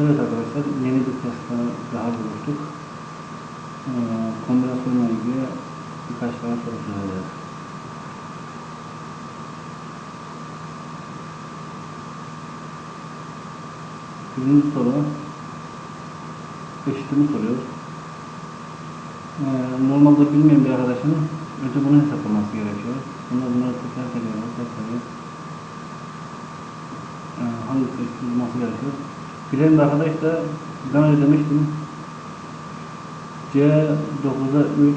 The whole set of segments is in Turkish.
Evet arkadaşlar yeni bir testte daha buluştuk. Ee, kombinasyonla ilgili birkaç tane soru çözeceğiz. Birinci soru eşitimi soruyor. Ee, normalde bilmeyen bir arkadaşın önce bunu hesaplaması gerekiyor. Sonra bunları tekrar tekrar tekrar e, hangisi eşit olması gerekiyor. Bilen bir arkadaş da daha önce demiştim C 9'a 3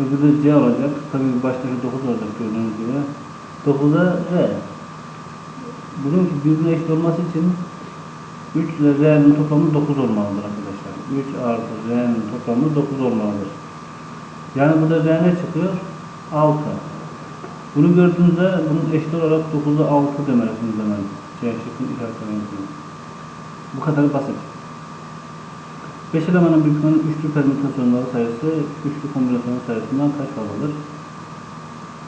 öbürü C olacak. Tabii baştaki 9 olacak gördüğünüz gibi. 9'a R. Bunun birbirine eşit olması için 3 ile R'nin toplamı 9 olmalıdır arkadaşlar. 3 artı R'nin toplamı 9 olmalıdır. Yani burada R ne çıkıyor? 6. Bunu gördüğünüzde bunun eşit olarak 9'a 6 demelisiniz hemen. C şıkkını işaretlemelisiniz. Bu kadar basit. 5 elemanın büyüklüğünün üçlü permütasyonları sayısı üçlü kombinasyon sayısından kaç fazladır?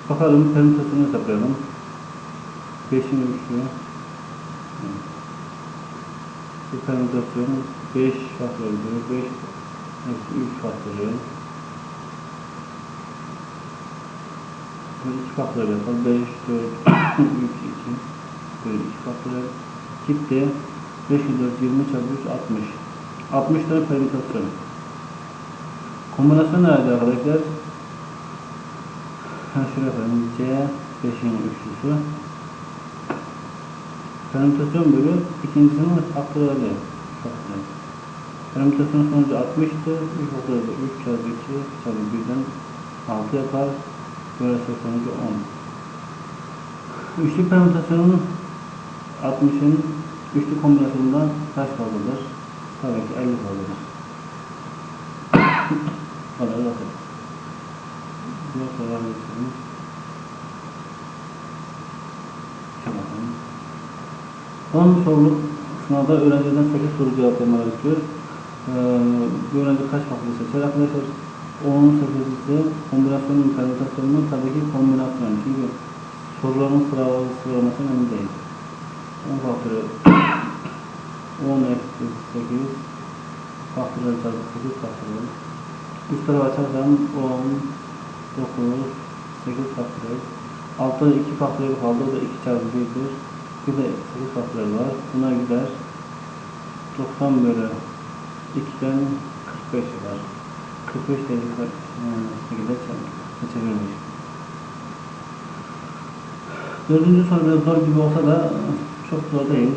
Bakalım permütasyonu hesaplayalım. 5'in üçlü bu permütasyon 5 faktöriyel 5 eksi 3 faktöriyel Böyle 2 faktöriyel yapalım. 5, 4, 3, 2 böyle 2 faktöriyel gitti. 5, 4, 20 çarpı 3, 60 60 tane permütasyon kombinasyon nerede arkadaşlar? Ha şöyle yapalım. C 5'in üçlüsü Permütasyon bölü ikincisinin. Faktöriyel. Permütasyon sonucu 60'tı. 3 faktöriyeli 3 çarpı 2 çarpı 1'den 6 yapar. Böylece sonucu 10. Üçlü permütasyonun 60'ın üçlü kombinasyonundan kaç fazladır? Tabii ki 50 fazladır. Bu kadar basit. Diğer sorular geçelim. Bakalım. 10 soruluk sınavda öğrenciden 8 soru cevaplamaları istiyor. Ee, bu öğrenci kaç farklı seçer? Arkadaşlar 10'un 8'lisi kombinasyonun permütasyonunun tabii ki kombinasyonu. Çünkü soruların sıralaması önemli değil. 10 faktörü 10 eksi 8 faktörel çarpı 8 faktörel. Üst tarafa açarsam 10 9 8 faktörel. Altta 2 faktörel kaldı. O da 2 çarpı 1'dir. Bir de 8 faktörel var. Buna gider. 90 bölü 2'den 45 var. 45 değil 8'e çevirmiş. Dördüncü soru biraz zor gibi olsa da çok zor değil.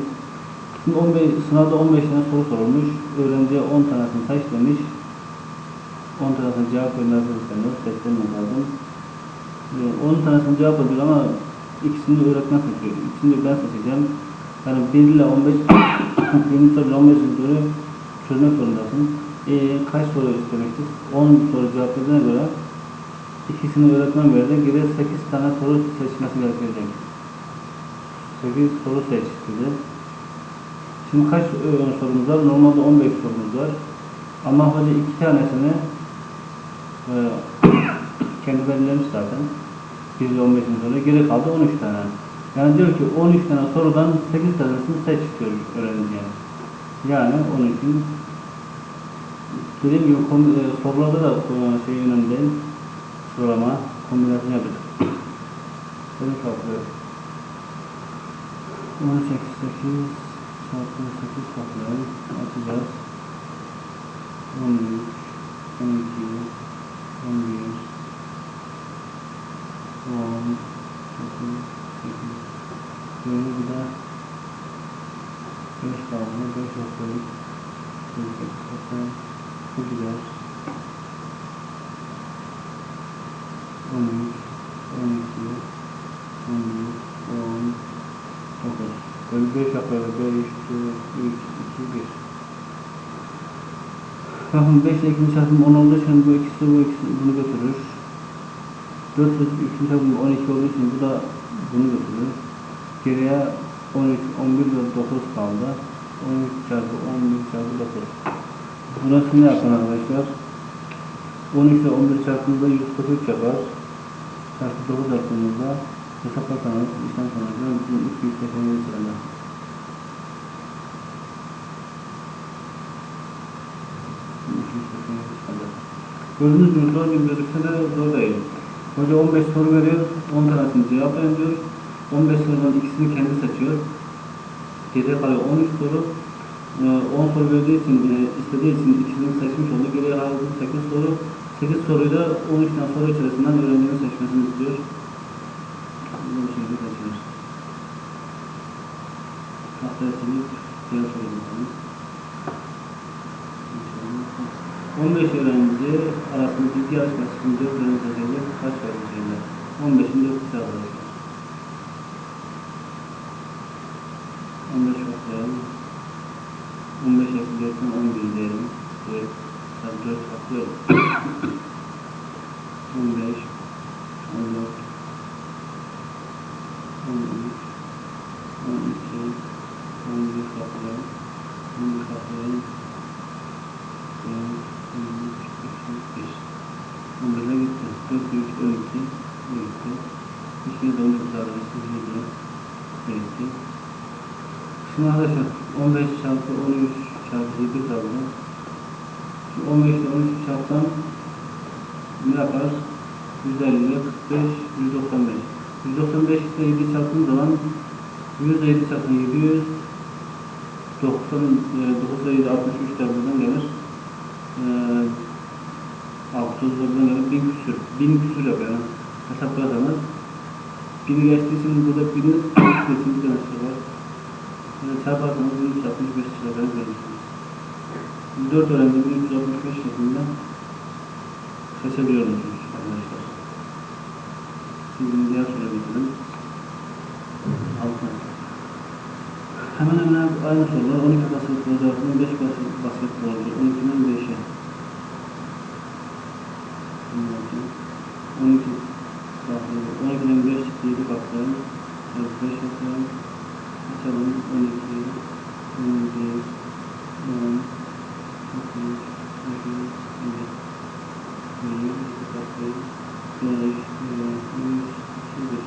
Şimdi 15, sınavda 15 tane soru sorulmuş. Öğrenciye 10 tanesini demiş. 10 tanesini cevap vermesi isteniyor. Seçtirmek lazım. 10 tanesini cevap ediyor ama ikisini öğretmen seçiyor. İkisini ben seçeceğim. Yani 1 ile 15 20 soru 15 soru çözmek zorundasın. E, kaç soru istemiştik? 10 soru cevapladığına göre ikisini öğretmen verdi. Geriye 8 tane soru seçmesi gerekecek. 8 soru seç dedi. Şimdi kaç e, sorumuz var? Normalde 15 sorumuz var. Ama hoca iki tanesini e, kendi belirlemiş zaten. 1 ile 15'in sonra geri kaldı 13 tane. Yani diyor ki 13 tane sorudan 8 tanesini seç diyor öğrenciye. Yani 13'ün dediğim gibi e, sorularda da e, şey önemli değil. Sıralama, kombinasyon yapacak. Benim farklı. 13 eksi 8 çarpı 8 farklı atacağız. 13, 12, 11, 10, 9, 8. Böyle bir de 5 kaldı. 5 yapıyoruz. 8 yapıyoruz. Bu gider. 13, 9. Böyle 5 yapıyoruz. 5, 4, 3, 2, 1. Bakın 5 ile 2. çarpım 10 olduğu için bu ikisi bu ikisi bunu götürür. 4 ile 3. çarpım 12 olduğu için bu da bunu götürür. Geriye 13, 11 ve 9 kaldı. 13 çarpı 11 çarpı 9. Burası ne yapar arkadaşlar? 13 ile 11 çarpımında 143 yapar. Çarpı 9 yaptığımızda Hesaplar kanalı işlem sonucunda ülkenin ilk büyük depremleri sırada. Gördüğünüz gibi zor gibi gözükse de zor değil. Hoca 15 soru veriyor, 10 tanesini cevaplayın diyor. 15 sorudan ikisini kendi seçiyor. Geriye kalıyor 13 soru. E, 10 soru verdiği için, e, istediği için ikisini seçmiş oldu. Geriye kalıyor 8 soru. 8 soruyu da 13 tane soru içerisinden öğrencinin seçmesini istiyor. Diğer soruya bakalım. 15 öğrenci arasında bilgi yarışmasında 4 öğrenci seçecek kaç öğrenciler? 15'in 4'ü arkadaşlar. 15 toplayalım. 15 eksi 4'ten 11 diyelim. 4, tabi 4 toplayalım. 15, 14, 13, 12, 11 toplayalım. 11 toplayalım. 11'e gitti. 4, 3, 12, gitti. Bir şey de 12 arkadaşlar. Gitti. Şimdi arkadaşlar 15 çarpı 13 çarpı 7 kaldı. Şimdi 15 ile 13 çarptan ne yapar? 150, 45, 195. 195 ile 7 çarptığım zaman 100 ile 7 çarptan 700 90, e, 9 ile 7 63 de buradan gelir. E, 600 buradan gelir. 1000 küsür. 1000 küsür yapıyor. Yani. Hesaplarsanız 1000'i geçtiği için burada 1000'i geçtiği bir tane şey var. Yani çarparsanız 165 lira verirsiniz. 4 öğrenci 165 şeklinde seçebiliyor musunuz arkadaşlar? Şimdi diğer soruya bakalım. Altı. Hemen hemen aynı sorular 12 basketbolcu arasında 5 bas- basketbolcu 12'den 5'e. 12 12'den 5 çıktı 7 katlayalım. Evet 5 katlayalım. Açalım 12, 11, 10, 9, 8, 7, 100, katlayalım. 5, 100, 100,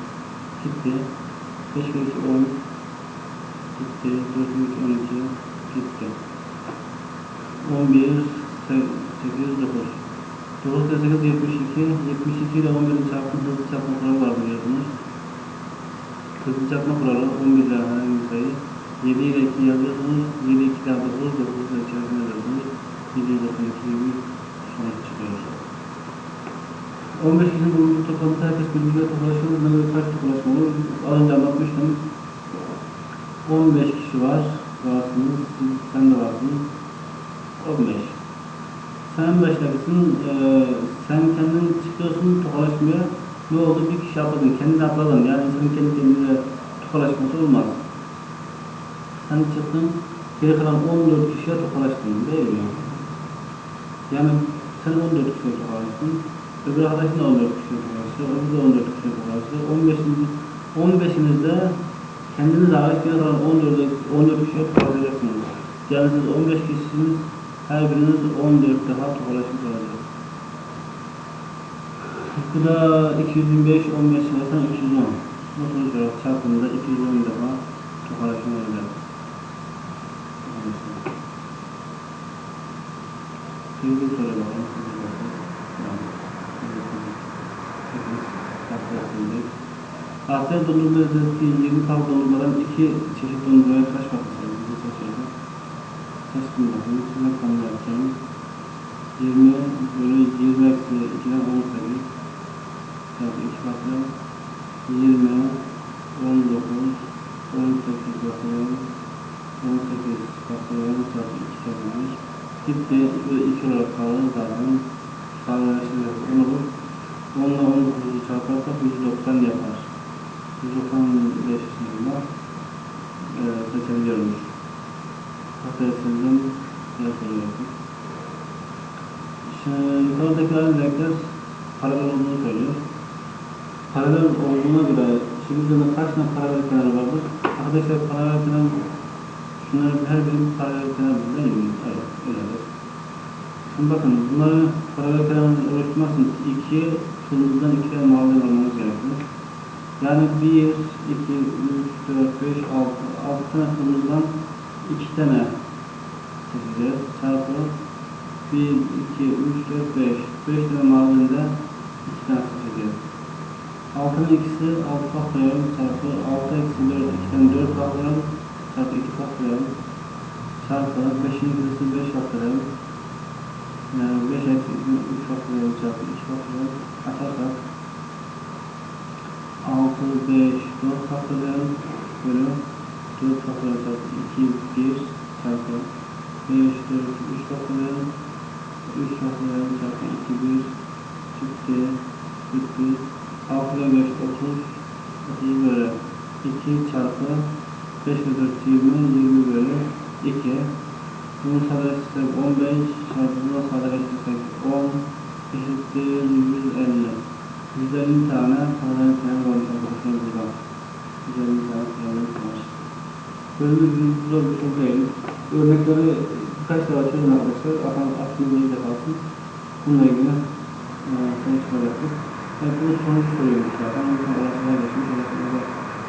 gitti. 5 kere 2, 10, gitti. 4 kere 2, 12, gitti. 11, 8, 9. 9 kere 8, 72. 72 ile 11'in çarpımı çarpma kuralı var biliyorsunuz. Çarpma kuralı 11 ile herhangi bir sayı. 7 ile 2 yazıyorsunuz. 7 2 daha 9, 9 ile içerisine yazıyorsunuz. 792 gibi sonuç çıkıyor. 15 kişinin bulunduğu toplantıda herkes birbirine tokalaşır. Buna göre kaç tokalaşma olur? Az önce anlatmıştım. 15 kişi var. Varsınız. Siz, sen de varsın. 15. Sen 15'tesin. E, sen kendin çıkıyorsun tokalaşmaya. Ne oldu? Bir kişi atladın. Kendini atladın. Yani senin kendi kendine tokalaşması olmaz. Sen çıktın. Geri kalan 14 kişiye tokalaştın. Değil mi? Yani sen 14 kişiye tokalaştın. Öbür arkadaşın da 14 kişiye tokalaştı. Öbür de 14 kişiye tokalaştı. 15'iniz 15'inizde kendiniz hariç geri kalan 14, 14 kişiye tokalaşacaksınız. Yani siz 15 kişisiniz. Her biriniz 14 defa tokalaşmış olacak. Bu da 225, 15 çarpı 210. Bu sonuç olarak çarpımında 210 defa tokalaşma olacak. Şimdi soru bakalım. Şimdi bakalım. Yani, sekiz, haftaya sildik. Haftaya dondurma özellikle 20 kal dondurmadan iki çeşit dondurmaya kaç farklı sayımızı seçiyoruz? Seçtim bakın. Şimdi kanlı yapacağım. 20 bölü 20 eksi 2'den 18 çarpı 2 farklı 20 19 18 bakıyorum 18 bakıyorum çarpı 2 çarpı 1 gitti ve 2 olarak kaldı zaten sadeleştirme olur 10 ile 19'u çarparsak 190 yapar 195 sınırında e, seçebiliyormuş soru yaptık Şimdi yukarıdakiler renkler paralel olduğunu söylüyor. Paralel olduğuna göre üzerinde kaç tane paralel kenar vardır? Arkadaşlar paralel kenar şunların her biri paralel kenar değil mi? Evet, öyledir. Şimdi bakın bunları paralel kenarını oluşturmazsınız. İki, kırmızıdan iki tane mavi almanız gerekiyor. Yani 1, 2, 3, 4, 5, 6, 6 tane kırmızıdan 2 tane seçeceğiz. Çarpı 1, 2, 3, 4, 5. 5 tane mavinde 2 tane seçeceğiz. 6'nın ikisi 6 faktoryal çarpı 6 eksi 4 2 tane 4 faktoryal çarpı 2 faktoryal çarpı 5'in ikisi 5 faktoryal yani 5 eksi 3 faktoryal çarpı 2 faktoryal atarsak 6, 5, 4 faktoryal bölü 4 faktoryal çarpı 2, 1 çarpı 5, 4, 3 faktoryal 3 faktoryal çarpı 2, 1 çıktı, bitti. 6 5, 30, 30 bölü 2 çarpı 5 ve 4, 20, 20 bölü 2. Bunu sadeleştirsek 15 çarpı bunu sadeleştirsek 10 eşittir 150. 150 tane paralel varmış arkadaşlar burada. 150 tane paralel var. Böyle bir zor bir soru değil. Örnekleri birkaç defa çözün arkadaşlar. Aklınızda aklınızda iyice kalsın. Bununla ilgili e, sonuçlar yaptık. Evet, bu sonuç soruymuş zaten. Onun için arasına geçmiş. Arasına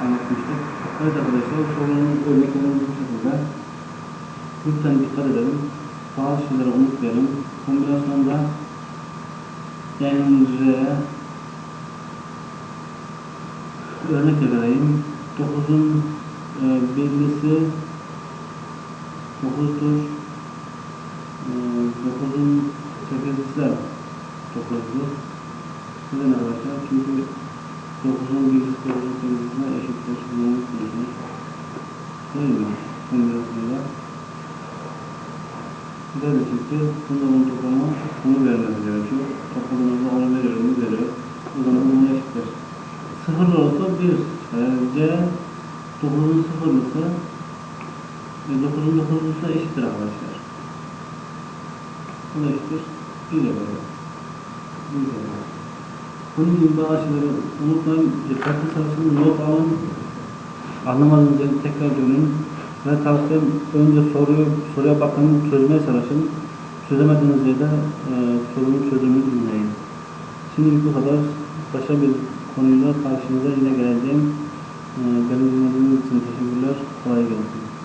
anlatmıştık. Evet arkadaşlar sorunun örneklerimiz bu şekilde. Lütfen dikkat edelim. Bazı şeyleri unutmayalım. Kombinasyonda N'ye örnek de vereyim. 9'un e, birlisi 9'dur. E, 9'un 8'lisi de 9'dur. Neden arkadaşlar? Çünkü 9'un birlisi 9'un 8'lisine eşittir. Bunu unutmuyorsunuz. Değil mi? Kombinasyonda. Güzel bir çıktı. Bunda bunun toplamı bunu vermesi gerekiyor. Toplamımızda onu veriyor, onu veriyor. O zaman bunu eşittir. Sıfırlı olsa bir çıkar. C 9'un sıfırlısı ve 9'un 9'lusu eşittir arkadaşlar. Bu da eşittir. 1 yapıyor. 1 yapıyor. Bunun gibi bazı şeyleri unutmayın. Dikkatli çalışın, not alın. Anlamadığınız yeri tekrar dönün. Ve tavsiyem önce soruyu, soruya bakın, çözmeye çalışın. Çözemediğiniz yerde e, sorunun çözümünü dinleyin. Şimdilik bu kadar. Başka bir konuyla karşınıza yine geleceğim. E, beni dinlediğiniz için teşekkürler. Kolay gelsin.